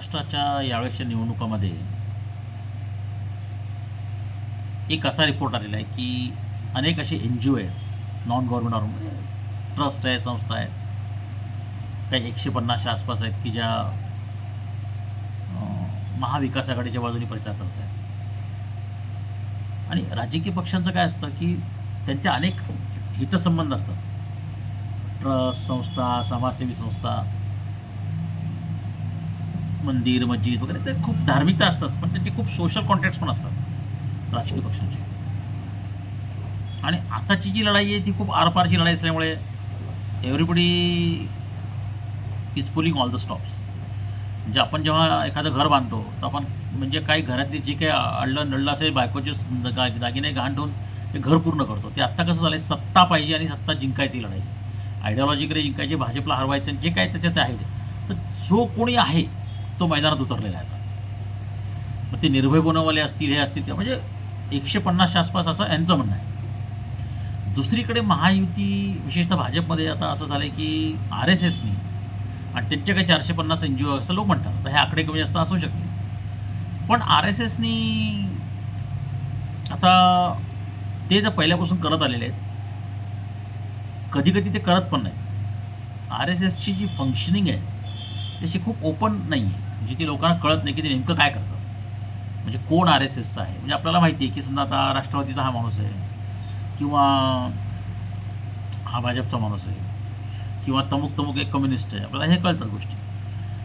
महाराष्ट्राच्या यावेळेसच्या निवडणुकामध्ये एक असा रिपोर्ट आलेला आहे की अनेक असे एन जी ओ आहेत नॉन गव्हर्मेंट ऑर्गन ट्रस्ट आहे संस्था आहेत. काही एकशे पन्नासच्या आसपास आहेत की ज्या महाविकास आघाडीच्या बाजूने प्रचार करत आहेत. आणि राजकीय पक्षांचं काय असतं की त्यांच्या अनेक हितसंबंध असतात. ट्रस्ट संस्था समाजसेवी संस्था मंदिर मस्जिद वगैरे ते खूप धार्मिकता असतात पण त्यांचे खूप सोशल कॉन्टॅक्ट्स पण असतात राजकीय पक्षांचे. आणि आताची जी लढाई आहे ती खूप आरपारची लढाई असल्यामुळे everybody is pulling all the stops म्हणजे आपण जेव्हा एखादं घर बांधतो तर आपण म्हणजे काही घरातली जी काही अडलं नडलं असेल बायकोचे दा दागिने घाण ठेवून ते घर पूर्ण करतो. ते आत्ता कसं झालं सत्ता पाहिजे आणि सत्ता जिंकायची लढाई. आयडिओलॉजीकडे जिंकायची भाजपला हरवायचं जे काय त्याच्यात आहे. तर जो कोणी आहे तो मैदानात उतरलेला आहे आता. मग ते निर्भय गुणवाले असतील हे असतील ते म्हणजे एकशे पन्नासच्या आसपास असं यांचं म्हणणं आहे. दुसरीकडे महायुती विशेषतः भाजपमध्ये आता असं झालं आहे की आर एस एसनी आणि त्यांचे काही चारशे पन्नास एन जी ओ असं लोक म्हणतात. तर हे आकडे कमी जास्त असू शकते पण आर एस एसनी आता ते तर पहिल्यापासून करत आलेले आहेत. कधी कधी ते करत पण नाहीत. आर एस एसची जी फंक्शनिंग आहे त्याची खूप ओपन नाही आहे म्हणजे जिथे लोकांना कळत नाही की ते नेमकं काय करतं म्हणजे कोण आर एस एसचं आहे? म्हणजे आपल्याला माहिती आहे की समजा आता राष्ट्रवादीचा हा माणूस आहे. किंवा हा भाजपचा माणूस आहे. किंवा तमुक तमुक एक कम्युनिस्ट आहे. आपल्याला हे कळतात गोष्टी.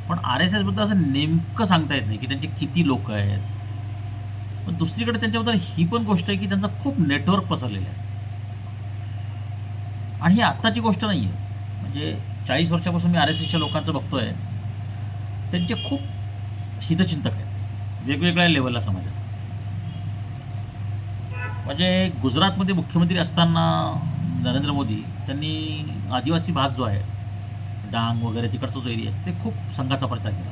पण आर एस एसबद्दल असं नेमकं सांगता येत नाही की त्यांचे किती लोक आहेत. पण दुसरीकडे त्यांच्याबद्दल ही पण गोष्ट आहे की त्यांचं खूप नेटवर्क पसरलेलं आहे. आणि ही आत्ताची गोष्ट नाही आहे म्हणजे चाळीस वर्षापासून मी आर एस एसच्या लोकांचं बघतो आहे त्यांचे खूप हितचिंतक आहेत. वेगवेगळ्या लेवलला समाजात. म्हणजे गुजरातमध्ये मुख्यमंत्री असताना नरेंद्र मोदी त्यांनी आदिवासी भाग जो आहे डांग वगैरे तिकडचा जो एरिया आहे ते खूप संघाचा प्रचार केला.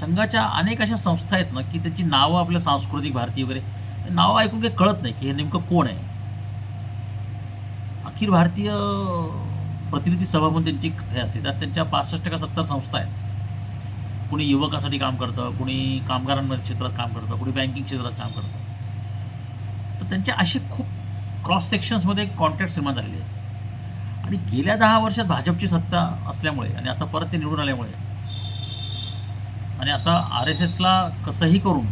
संघाच्या अनेक अशा संस्था आहेत ना की त्याची नावं आपल्या सांस्कृतिक भारतीय वगैरे नावं ऐकून काही कळत नाही की हे नेमकं कोण आहे. अखिल भारतीय प्रतिनिधी सभा म्हणून त्यांची हे असते. त्यात त्यांच्या पासष्ट का सत्तर संस्था आहेत. कुणी युवकासाठी काम करतं कुणी कामगारांमध्ये क्षेत्रात काम करतं कुणी बँकिंग क्षेत्रात काम करतं. तर त्यांच्या असे खूप क्रॉस सेक्शन्समध्ये कॉन्टॅक्ट निर्माण झालेले आहेत. आणि गेल्या दहा वर्षात भाजपची सत्ता असल्यामुळे आणि आता परत ते निवडून आल्यामुळे आणि आता आर एस एसला कसंही करून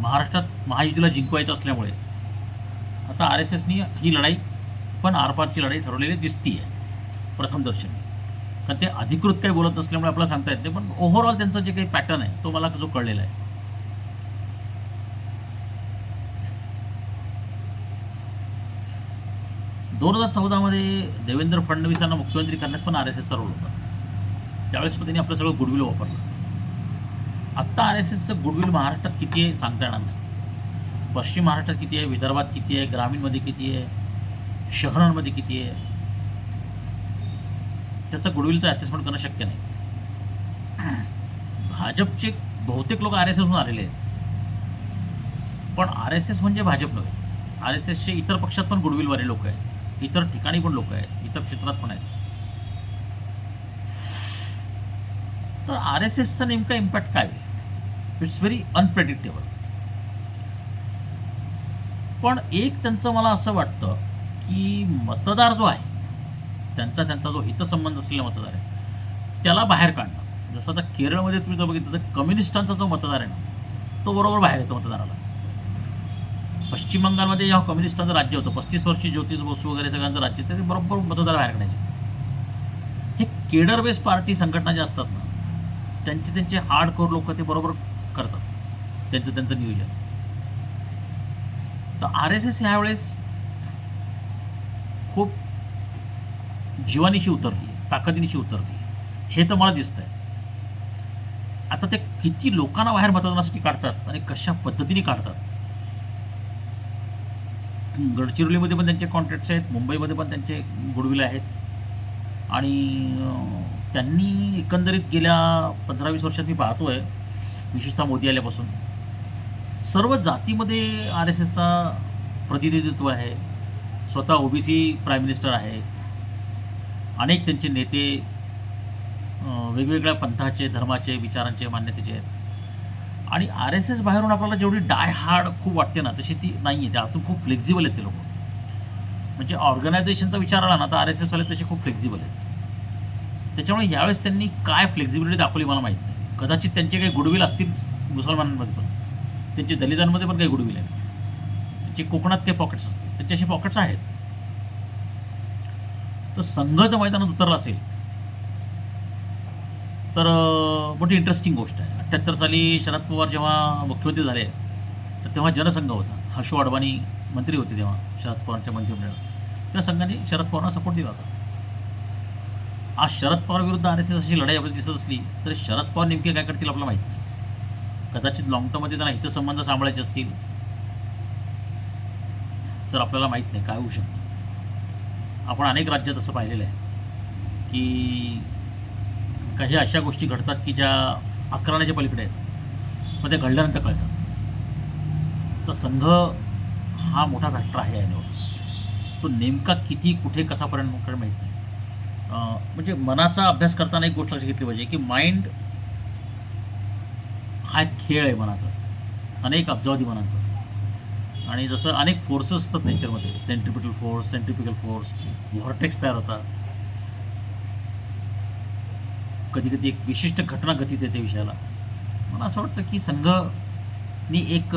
महाराष्ट्रात महायुतीला जिंकवायचं असल्यामुळे आता आर एस एसनी ही लढाई पण आरपारची लढाई ठरवलेली दिसती आहे प्रथम दर्शनी. कारण ते अधिकृत काही बोलत नसल्यामुळे आपल्याला सांगता येत नाही पण ओव्हरऑल त्यांचा जे काही पॅटर्न आहे तो मला जो कळलेला आहे. दोन हजार चौदामध्ये देवेंद्र फडणवीसांना मुख्यमंत्री करण्यात पण आर एस एसचा रोल होता. त्यावेळेस पण त्यांनी आपलं सगळं गुडविल वापरलं. आत्ता आर एस एसचं गुडविल महाराष्ट्रात किती आहे सांगता येणार नाही. पश्चिम महाराष्ट्रात किती आहे विदर्भात किती आहे ग्रामीणमध्ये किती आहे शहरांमध्ये किती आहे? त्याचं गुडविलचं असेसमेंट करणं शक्य नाही. भाजपचे बहुतेक लोक आर एस एसमधून आलेले आहेत. पण आर एस एस म्हणजे भाजप नव्हे. आर एस एसचे इतर पक्षात पण गुडविलवाले लोक आहेत. इतर ठिकाणी पण लोक आहेत. इतर क्षेत्रात पण आहेत. तर आर एस एसचा नेमका इम्पॅक्ट काय होईल इट्स व्हेरी अनप्रेडिक्टेबल पण एक त्यांचं मला असं वाटतं की मतदार जो आहे त्यांचा त्यांचा जो हितसंबंध असलेला मतदार आहे त्याला बाहेर काढणं. जसं आता केरळमध्ये तुम्ही जर बघितलं तर कम्युनिस्टांचा जो मतदार आहे ना तो बरोबर बाहेर येतो मतदाराला. पश्चिम बंगालमध्ये जेव्हा कम्युनिस्टांचं राज्य होतं पस्तीस वर्षी ज्योतिष बसू वगैरे सगळ्यांचं राज्य ते बरोबर मतदार बाहेर काढायचे. हे केडर बेस पार्टी संघटना ज्या असतात ना त्यांचे त्यांचे हार्ड कोर लोक ते बरोबर करतात. त्यांचं त्यांचं नियोजन. तर आर एस एस ह्यावेळेस खूप जीवानीशी उतरली ताकदीनिशी उतरली हे तर मला दिसतंय. आता ते किती लोकांना बाहेर मतदानासाठी काढतात आणि कशा पद्धतीने काढतात? गडचिरोलीमध्ये पण त्यांचे कॉन्ट्रॅक्ट्स आहेत मुंबईमध्ये पण त्यांचे गुडविले आहेत. आणि त्यांनी एकंदरीत गेल्या पंधरा वीस वर्षात मी पाहतो आहे विशेषतः मोदी आल्यापासून. सर्व जातीमध्ये आर एस एसचा प्रतिनिधित्व आहे. स्वतः ओबीसी प्राईम मिनिस्टर आहे. अनेक त्यांचे नेते वेगवेगळ्या पंथाचे धर्माचे विचारांचे मान्यतेचे आहेत. आणि आर एस एस बाहेरून आपल्याला जेवढी डाय हार्ड खूप वाटते ना तशी ती नाही आहे त्यातून खूप फ्लेक्झिबल आहेत ते लोक. म्हणजे ऑर्गनायझेशनचा विचार आला ना तर आर एस एस वाले तसे खूप फ्लेक्झिबल आहेत. त्याच्यामुळे यावेळेस त्यांनी काय फ्लेक्झिबिलिटी दाखवली मला माहीत नाही. कदाचित त्यांचे काही गुडविल असतील मुसलमानांमध्ये पण. त्यांचे दलितांमध्ये पण काही गुडविल आहेत. जे कोकणात काही पॉकेट्स असतील त्यांचे असे पॉकेट्स आहेत. तर संघाचं मैदानात उतरला असेल तर मोठी इंटरेस्टिंग गोष्ट आहे. अठ्ठ्याहत्तर साली शरद पवार जेव्हा मुख्यमंत्री झाले तर तेव्हा जनसंघ होता. हर्षू अडवाणी मंत्री होते तेव्हा शरद पवारांच्या मंत्रिमंडळात. त्या संघाने शरद पवारांना सपोर्ट दिला होता. आज शरद पवार विरुद्ध आर एस एस अशी लढाई आपल्याला दिसत असली तर शरद पवार नेमके काय करतील आपल्याला माहीत नाही. कदाचित लॉंग टर्ममध्ये त्यांना हितसंबंध सांभाळायचे असतील तर आपल्याला माहीत नाही काय होऊ शकतं. आपण अनेक राज्यात असं पाहिलेलं आहे की काही अशा गोष्टी घडतात की ज्या अकराण्याच्या पलीकडे आहेत. मग ते घडल्यानंतर कळतात तर संघ हा मोठा फॅक्टर आहे यावर तो नेमका किती कुठे कसापर्यंत आपल्याला माहीत नाही. म्हणजे मनाचा अभ्यास करताना एक गोष्ट लक्षात घेतली पाहिजे की माइंड हा एक खेळ आहे मनाचा. अनेक अब्जावधी मनांचा. आणि जसं अनेक फोर्सेस असतात नेचरमध्ये centripetal force centripetal force vortex तयार होतात. कधी कधी एक विशिष्ट घटना गतीत येते विषयाला. मला असं वाटतं की संघनी एक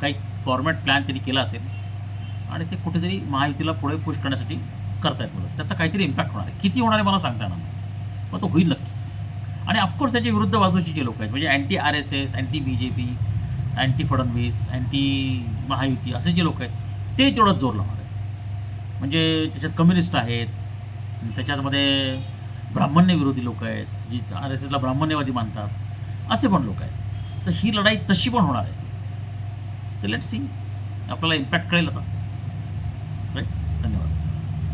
काही फॉर्मॅट प्लॅन त्यांनी केला असेल आणि ते कुठेतरी महायुतीला पुढे पुश करण्यासाठी करतायत मदत त्याचा काहीतरी इम्पॅक्ट होणार आहे. किती होणार आहे मला सांगता येणार नाही. पण तो होईल नक्की. आणि ऑफकोर्स त्याच्या विरुद्ध बाजूची जे लोक आहेत म्हणजे anti R S S anti B J P anti Fadnavis anti Mahayuti असे जे लोक आहेत ते तेवढंच जोर लावणार आहेत. म्हणजे त्याच्यात कम्युनिस्ट आहेत त्याच्यामध्ये ब्राह्मण्य विरोधी लोक आहेत जी आर एस एसला ब्राह्मण्यवादी मानतात असे पण लोक आहेत. तर ही लढाई तशी पण होणार आहे. तर लेट सी आपल्याला इम्पॅक्ट कळेल आता.